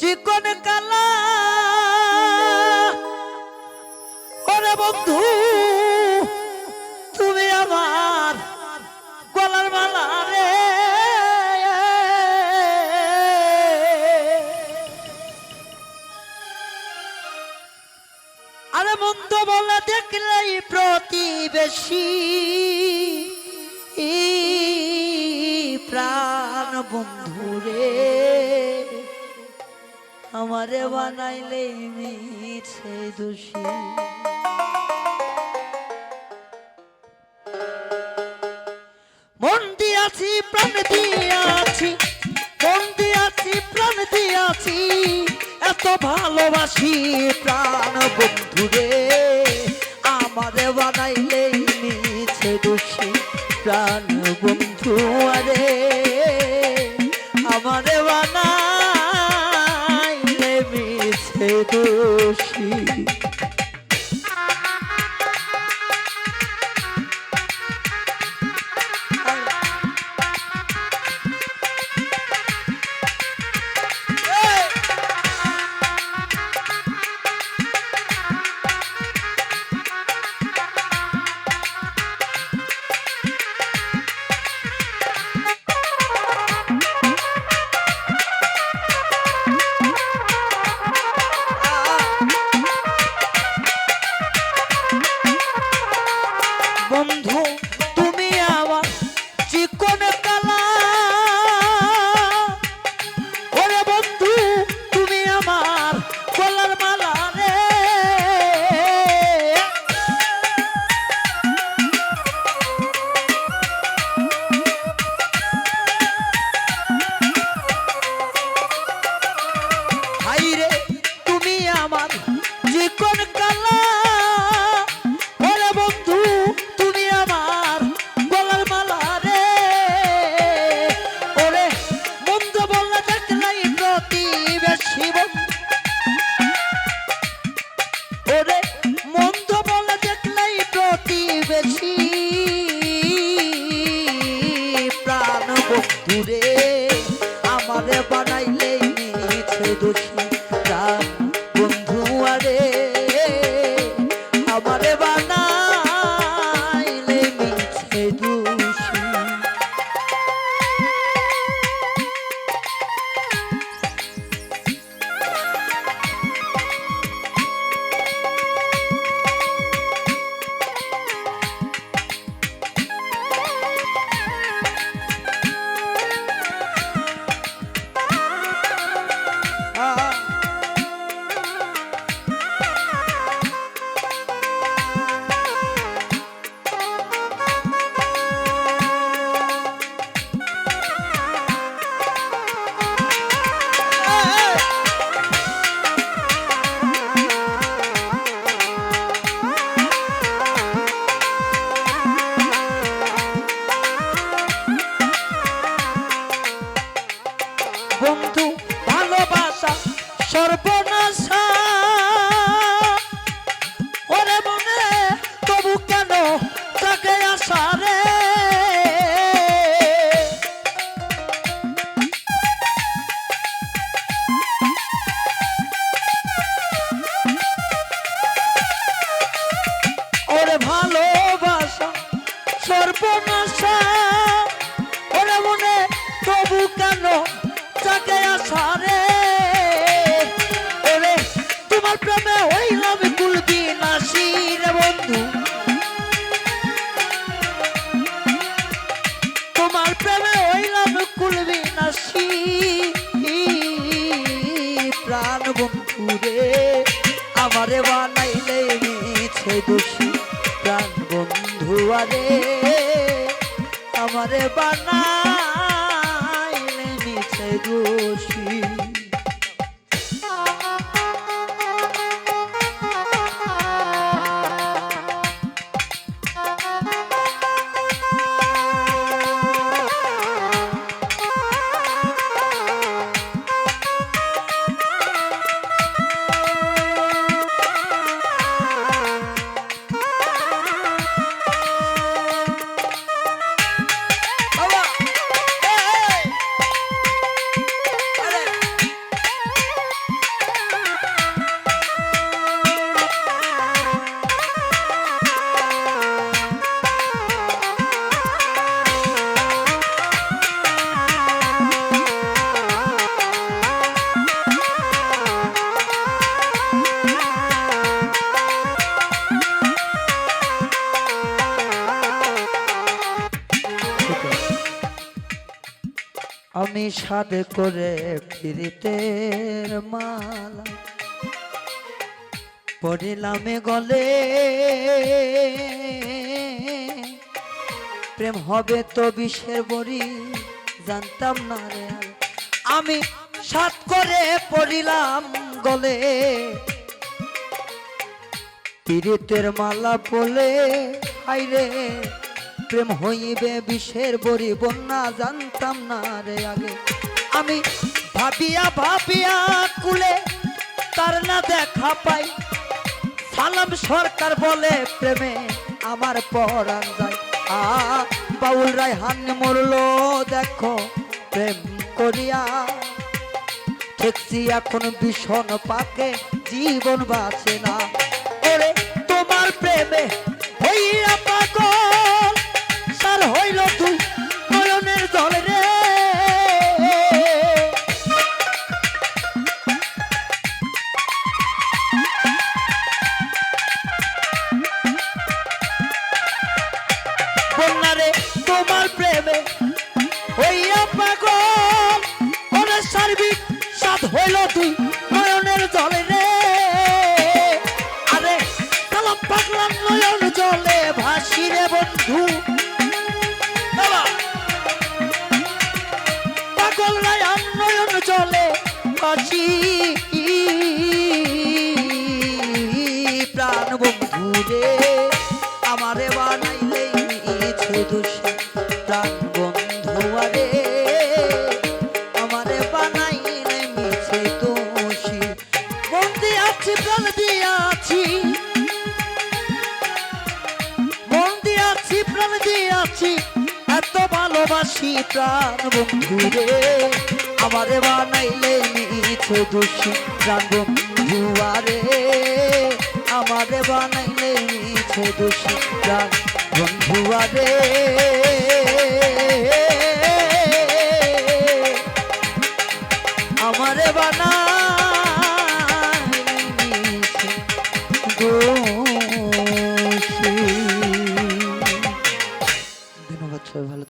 চিকন কালা। ওরে বন্ধু, তুমি আমার গলার মালা রে। আরে মন্দ বলে দেখলেই প্রতিবেশী প্রাণ বন্ধুরে আমারে বানাইলে মিছে দোষী। মন দিয়াছি, প্রাণ দিয়াছি, মন দিয়াছি, প্রাণ দিয়াছি। এত ভালোবাসি প্রাণ বন্ধুরে। দোষী প্রতিবেশী বন্ধু ওরে মন্দ বলে দেখলাই প্রাণ বন্ধুরে আমারে বানাইলে মিছে দোষী। বন্ধু, ভালোবাসা সর্বনাশা। ওরে মনে, তবু কেন তাকে আসা রে? ওরে ভালোবাসা সর্বনাশা। ওরে মনে, তবু কেন তাকে আসারে তোমার প্রেমে হইলাম নিষাদ করে ফিরিতের মালা পড়িলাম গলে। প্রেম হবে তো বিষের বড়ি, জানতাম না রে আমি সাত করে পড়িলাম গলে। পীড়িতের মালা পলে হাইরে প্রেম হইবে বিষের বড়ি বন্যা, জানতাম না রে আগে। আমি ভাবিয়া ভাবিয়া কুলে তার না দেখা পাই। সালাম সরকার বলে প্রেমে আমার পরাণ যায়। আ, বাউল রায় হান মরলো, দেখো প্রেম করিয়া। ঠেকছি এখন ভীষণ পাকে, জীবন বাঁচে না। ওরে, তোমার প্রেমে হইয়া সার হইল তুই তোমার প্রেমে হইয়া পাগল ওরে সার্বিক সাত হইল তুই ভালোবাসি প্রাণ আমারে বানাইলে মিছে দোষী প্রাণ বন্ধু আরে। আমারে বানাইলে মিছে দোষী প্রাণ বন্ধু